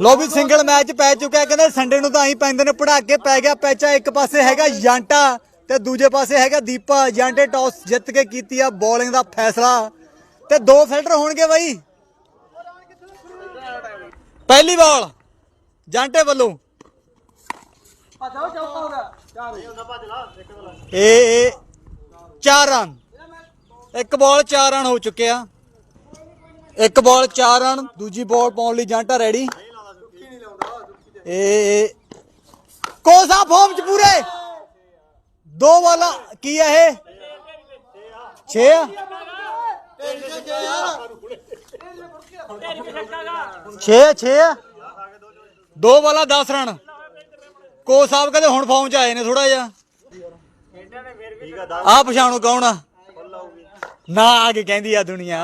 ਲੋ ਵੀ single match ਪੈ ਚੁੱਕਿਆ ਕਹਿੰਦੇ ਸੰਡੇ ਨੂੰ ਤਾਂ ਹੀ ਪੈਂਦੇ ਨੇ ਪੜਾਕੇ ਪੈ ਗਿਆ ਪੈਚਾ, ਇੱਕ ਪਾਸੇ ਹੈਗਾ ਜਾਂਟਾ ਤੇ ਦੂਜੇ ਪਾਸੇ ਹੈਗਾ ਦੀਪਾ। ਜਾਂਟੇ ਟਾਸ ਜਿੱਤ ਕੇ ਕੀਤੀ ਆ ਬੋਲਿੰਗ ਦਾ ਫੈਸਲਾ। ਤੇ ਦੋ ਫਿਲਟਰ ਹੋਣਗੇ ਬਾਈ। ਪਹਿਲੀ ਬਾਲ ਜਾਂਟੇ ਵੱਲੋਂ। ਇਹ ਚਾਰ ਰਨ। ਇੱਕ ਬਾਲ ਚਾਰ ਰਨ ਹੋ ਚੁੱਕੇ ਆ। ਇੱਕ ਬਾਲ ਚਾਰ ਰਨ, ਦੂਜੀ ਬਾਲ ਪਾਉਣ ਲਈ ਜਾਂਟਾ ਰੈਡੀ ਇਹ ਕੋਸਾ ਫਾਰਮ ਚ ਪੂਰੇ! ਦੋ ਬਾਲਾਂ, ਕੀ ਆ ਇਹ? 6 ਆ। 6 6 ਦੋ ਵਾਲਾ 10 ਰਨ। ਕੋ ਸਾਹਿਬ ਕਹਿੰਦੇ ਹੁਣ ਫਾਰਮ ਚ ਆਏ ਨੇ ਥੋੜਾ ਜਿਹਾ। ਆ ਪਛਾਣੋ ਕੌਣ ਆ? ਨਾ, ਆ ਕੇ ਕਹਿੰਦੀ ਆ ਦੁਨੀਆ।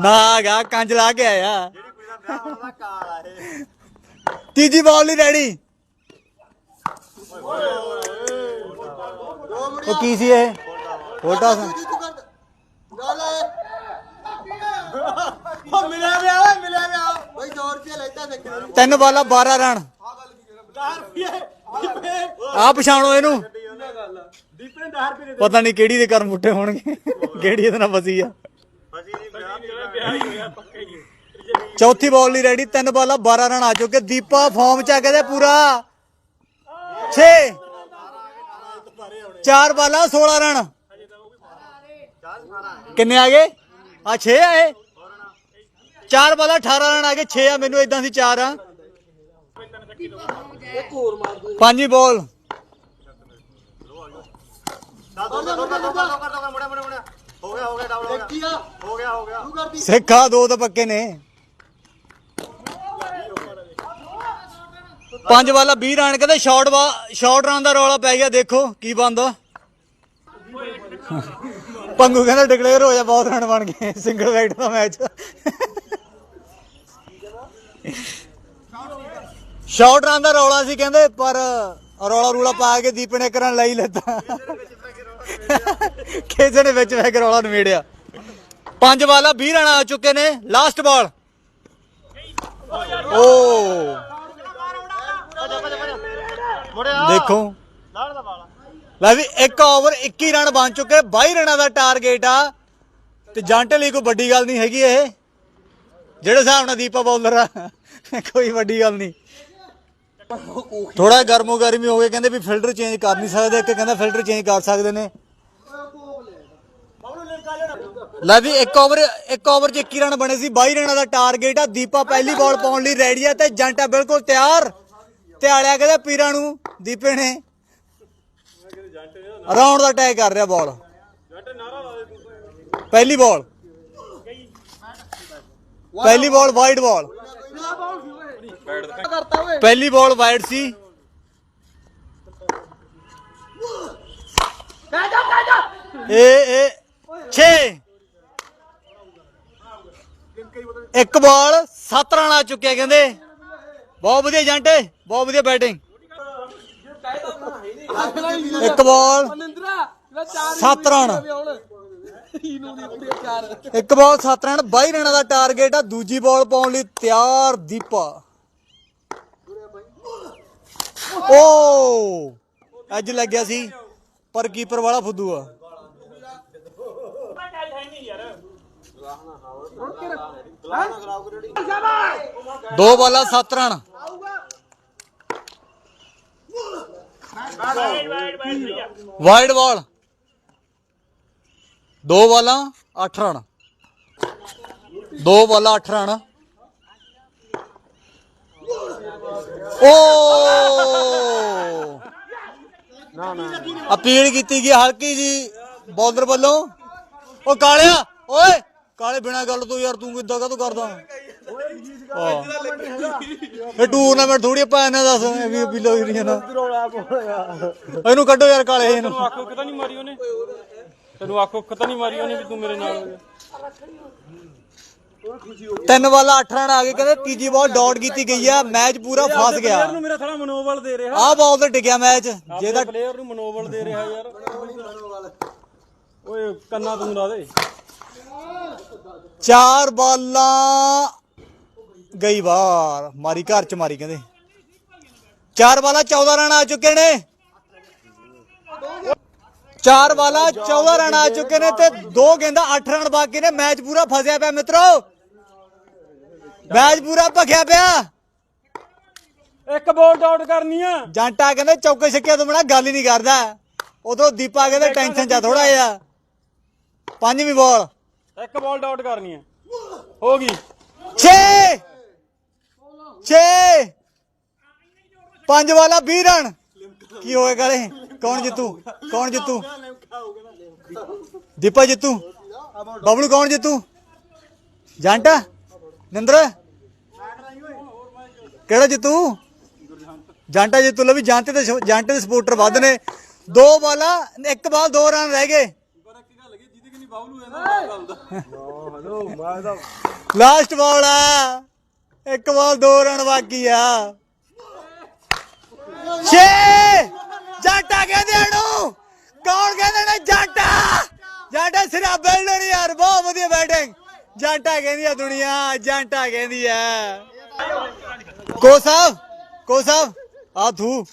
ਨਾ ਆਗਾ ਕੰਜ ਲਾ ਕੇ ਆਇਆ। ਤੀਜੀ ਬਾਲ ਲਈ ਰੈਡੀ ਉਹ ਕੀ ਸੀ ਇਹ? ਫੋਟਾ ਸੀ। ਉਹ ਮਿਲਿਆ ਵਿਆ ਓਏ ਮਿਲਿਆ ਵਿਆ ਬਈ 100 ਰੁਪਏ ਲੈਤਾ ਦੇਖਣਾ ਤਿੰਨ ਬਾਲਾਂ 12 ਰਨ। 10 ਰੁਪਏ। ਦੀਪੇ। ਆ ਪਛਾਣੋ ਇਹਨੂੰ। ਦੀਪੇ ਨੇ 10 ਰੁਪਏ ਪਤਾ ਨਹੀਂ ਕਿਹੜੀ ਦੇ ਕਰਮ ਉੱਠੇ ਹੋਣਗੇ। ਕਿਹੜੀ ਇਹਦੇ ਨਾਲ ਫਸੀ ਆ। ਚੌਥੀ ਬਾਲ ਲਈ ਰੈਡੀ ਤਿੰਨ ਬਾਲਾਂ 12 ਰਨ ਆ ਚੁੱਕੇ ਦੀਪਾ ਫਾਰਮ ਚ ਆ ਕਹਿੰਦੇ ਪੂਰਾ 6 ਚਾਰ ਬਾਲਾਂ 16 ਰਨ ਕਿੰਨੇ ਆ ਗਏ ਆ 6 ਆਏ ਚਾਰ ਬਾਲਾਂ 18 ਰਨ ਆ ਗਏ 6 ਆ ਮੈਨੂੰ ਇਦਾਂ ਸੀ ਚਾਰ ਆ ਪੰਜੀ ਬਾਲ ਹੋ ਗਿਆ ਹੋ ਗਿਆ ਡਬਲ ਹੋ ਗਿਆ। ਹੋ ਗਿਆ ਹੋ ਗਿਆ। ਤੂੰ ਕਰਦੀ ਸਿੱਖਾ ਦੋ ਤਾਂ ਪੱਕੇ ਨੇ। ਪੰਜ ਵਾਲਾ 20 ਰਨ ਕਹਿੰਦੇ ਸ਼ਾਰਟ ਵਾ ਸ਼ਾਰਟ ਰਨ ਦਾ ਰੌਲਾ ਪੈ ਗਿਆ ਦੇਖੋ ਕੀ ਬੰਦਾ ਪੰਗੂ ਕਹਿੰਦਾ ਡਿਕਲੇਅਰ ਹੋ ਜਾ ਬਹੁਤ ਰਨ ਬਣ ਗਏ ਸਿੰਗਲ ਵਾਈਟ ਦਾ ਮੈਚ ਸ਼ਾਰਟ ਰਨ ਦਾ ਰੌਲਾ ਸੀ ਕਹਿੰਦੇ ਪਰ ਰੌਲਾ ਰੂਲਾ ਪਾ ਕੇ ਦੀਪ ਨੇ ਕਰਨ ਲਈ ਲੈਤਾ। ਕਿਸੇ ਨੇ ਵਿੱਚ ਵੈ ਰੌਲਾ ਨਵੇੜਿਆ ਪੰਜ ਵਾਲਾ 20 ਰਨ ਆ ਚੁੱਕੇ ਨੇ ਲਾਸਟ ਬਾਲ ਓ। ਦੇਖੋ। ਲੈ ਵੀ ਇੱਕ ਓਵਰ 21 ਰਨ ਬਣ ਚੁੱਕੇ 22 ਰਨਾਂ ਦਾ ਟਾਰਗੇਟ ਆ। ਤੇ ਜਾਂਟੇ ਲਈ ਕੋਈ ਵੱਡੀ ਗੱਲ ਨਹੀਂ ਹੈਗੀ ਇਹ। ਜਿਹੜੇ ਹਿਸਾਬ ਨਾਲ ਦੀਪਾ ਬੌਲਰ ਆ, ਕੋਈ ਵੱਡੀ ਗੱਲ ਨਹੀਂ। ਥੋੜਾ ਗਰਮੋ ਗਰਮੀ ਹੋ ਗਏ ਕਹਿੰਦੇ ਵੀ ਫਿਲਟਰ ਚੇਂਜ ਕਰ ਨਹੀਂ ਸਕਦੇ, ਇੱਕ ਕਹਿੰਦਾ ਫਿਲਟਰ ਚੇਂਜ ਕਰ ਸਕਦੇ ਨੇ। ਲੈ ਵੀ ਇੱਕ ਓਵਰ ਇੱਕ ਓਵਰ 'ਚ 21 ਰਨ ਬਣੇ ਸੀ। 22 ਰਨਾਂ ਦਾ ਟਾਰਗੇਟ ਆ। ਦੀਪਾ ਪਹਿਲੀ ਬਾਲ ਪਾਉਣ ਲਈ ਰੈਡੀ ਆ ਤੇ ਜੰਟਾ ਬਿਲਕੁਲ ਤਿਆਰ। ਧਿਆਲਿਆ ਕਹਿੰਦੇ ਪੀਰਾਂ ਨੂੰ ਦੀਪੇ ਨੇ। ਰਾਉਂਡ ਦਾ ਟੈਗ ਕਰ ਰਿਹਾ ਬਾਲ ਪਹਿਲੀ ਬਾਲ ਪਹਿਲੀ ਬਾਲ ਵਾਈਡ ਬਾਲ ਪਹਿਲੀ ਬਾਲ ਵਾਈਡ ਸੀ। ਇਹ ਇਹ 6 ਇੱਕ ਬਾਲ 7 ਰਨ ਆ ਚੁੱਕਿਆ ਕਹਿੰਦੇ। ਬਹੁਤ ਵਧੀਆ ਜੰਟੇ ਬਹੁਤ ਵਧੀਆ ਬੈਟਿੰਗ ਇੱਕ ਬਾਲ ਸੱਤ ਰਨ। ਇੱਕ ਬਾਲ 7 ਰਨ 22 ਰਨਾਂ ਦਾ ਟਾਰਗੇਟ ਆ ਦੂਜੀ ਬਾਲ ਪਾਉਣ ਲਈ ਤਿਆਰ ਦੀਪਾ। ਓ! ਅੱਜ ਲੱਗਿਆ ਸੀ ਪਰ ਕੀਪਰ ਵਾਲਾ ਫੁੱਦੂ ਆ। ਦੋ ਬਾਲਾਂ 7 ਰਨ ਵਾਈਡ ਬਾਲ ਦੋ ਬਾਲਾਂ 8 ਰਨ ਦੋ ਬਾਲਾਂ 8 ਰਨ ਓ! ਨਾ ਨਾ ਅਪੀਲ ਕੀਤੀ ਗਈ ਹਲਕੀ ਜੀ ਬੌਲਰ ਵੱਲੋਂ। ਓ ਕਾਲਿਆ ਓਏ! ਕਾਲੇ ਬਿਨਾ ਗੱਲ ਤੋਂ ਯਾਰ ਤੂੰ ਕਿੱਦਾਂ ਕਾ ਤੂੰ ਕਰਦਾ। ਇਹ ਟੂਰਨਾਮੈਂਟ ਥੋੜੀ ਆਪਾਂ ਇਹਨਾਂ ਦੱਸ ਵੀ ਅਪੀਲ ਹੋਈ ਰਹੀ ਨਾ। ਇਹਨੂੰ ਕੱਢੋ ਯਾਰ ਕਾਲੇ ਇਹਨੂੰ ਆਖੋ ਕਿਤਾ ਨਹੀਂ ਮਾਰੀ ਉਹਨੇ ਤੈਨੂੰ ਆਖੋ ਕਿਤਾ ਨਹੀਂ ਮਾਰੀ ਉਹਨੇ ਵੀ ਤੂੰ ਮੇਰੇ ਨਾਲ। ਹੋ ਗਿਆ ਤਿੰਨ ਵਾਲਾ 8 ਰਨ ਆ ਗਏ ਕਹਿੰਦੇ ਤੀਜੀ ਬਾਲ ਡਾਟ ਕੀਤੀ ਗਈ ਆ ਮੈਚ ਪੂਰਾ ਫਸ ਗਿਆ। ਨੂੰ ਮੇਰਾ ਥੋੜਾ ਮਨੋਬਲ ਦੇ ਰਿਹਾ। ਆਹ ਬਾਲ ਤੇ ਟਿਕਿਆ ਮੈਚ ਜਿਹਦਾ ਪਲੇਅਰ ਨੂੰ ਮਨੋਬਲ ਦੇ ਰਿਹਾ ਯਾਰ। ਓਏ ਕੰਨਾ ਤੂੰ ਲਾ ਦੇ ਚਾਰ ਬਾਲਾਂ। ਗਈ ਬਾਹਰ ਮਾਰੀ ਘਰ ਚ ਮਾਰੀ ਕਹਿੰਦੇ। ਚਾਰ ਵਾਲਾ 14 ਰਨ ਆ ਚੁੱਕੇ ਨੇ। ਚਾਰ ਵਾਲਾ 14 ਰਨ ਆ ਚੁੱਕੇ ਨੇ ਤੇ ਦੋ ਗੇਂਦਾ 8 ਰਨ ਬਾਕੀ ਨੇ। ਮੈਚ ਪੂਰਾ ਫਸਿਆ ਪਿਆ ਮਿੱਤਰੋ। ਮੈਚ ਪੂਰਾ ਭਖਿਆ ਪਿਆ। ਇੱਕ ਬੋਲ ਆਊਟ ਕਰਨੀ ਆ। ਜਾਂਟਾ ਕਹਿੰਦੇ ਚੌਕੇ ਛੱਕੇ ਤੋਂ ਬਣਾ ਗੱਲ ਹੀ ਨਹੀਂ ਕਰਦਾ। ਉਧਰੋਂ ਦੀਪਾ ਕਹਿੰਦੇ ਟੈਨਸ਼ਨ ਚ ਥੋੜਾ ਜਿਹਾ। ਪੰਜਵੀਂ ਬਾਲ ਇੱਕ ਬੋਲ ਆਊਟ ਕਰਨੀ ਆ ਹੋ ਗਈ। 6 6 ਪੰਜ ਵਾਲਾ 20 ਰਨ। ਕੀ ਹੋਏਗਾ ਗਲੇ? ਕੌਣ ਜਿੱਤੂ? ਕੌਣ ਜਿੱਤੂ? ਦੀਪਾ ਜਿੱਤੂ। ਬਬਲੂ ਕੌਣ ਜਿੱਤੂ? ਜੰਟ? ਨਿੰਦਰ? ਕਿਹੜਾ ਜਿੱਤੂ? ਜੰਟਾ ਜਿੱਤੂ। ਲੋ ਵੀ ਜਾਂਟੇ ਦੇ ਸ- ਜਾਂਟੇ ਦੇ ਸਪੋਰਟਰ ਵੱਧ ਨੇ। ਦੋ ਬਾਲਾਂ ਇੱਕ ਬਾਲ ਦੋ ਰਨ ਰਹਿ ਗਏ। ਲਾਸਟ ਬਾਲ ਆ। ਇੱਕ ਬਾਲ ਦੋ ਰਨ ਬਾਕੀ ਆ। ਛੇ! ਜਾਟਾ ਕਹਿੰਦੇ ਇਹਨੂੰ ਕੌਣ ਕਹਿੰਦੇ ਨੇ ਜਾਟਾ ਜਾਟਾ ਸਿਰਾ ਬਿਲਡਰ ਯਾਰ ਬਹੁਤ ਵਧੀਆ ਬੈਟਿੰਗ। ਜਾਟਾ ਕਹਿੰਦੀ ਆ ਦੁਨੀਆ ਜਾਟਾ ਕਹਿੰਦੀ ਆ। ਕੋ ਸਾਹਿਬ ਕੋ ਸਾਹਿਬ ਆ ਥੂ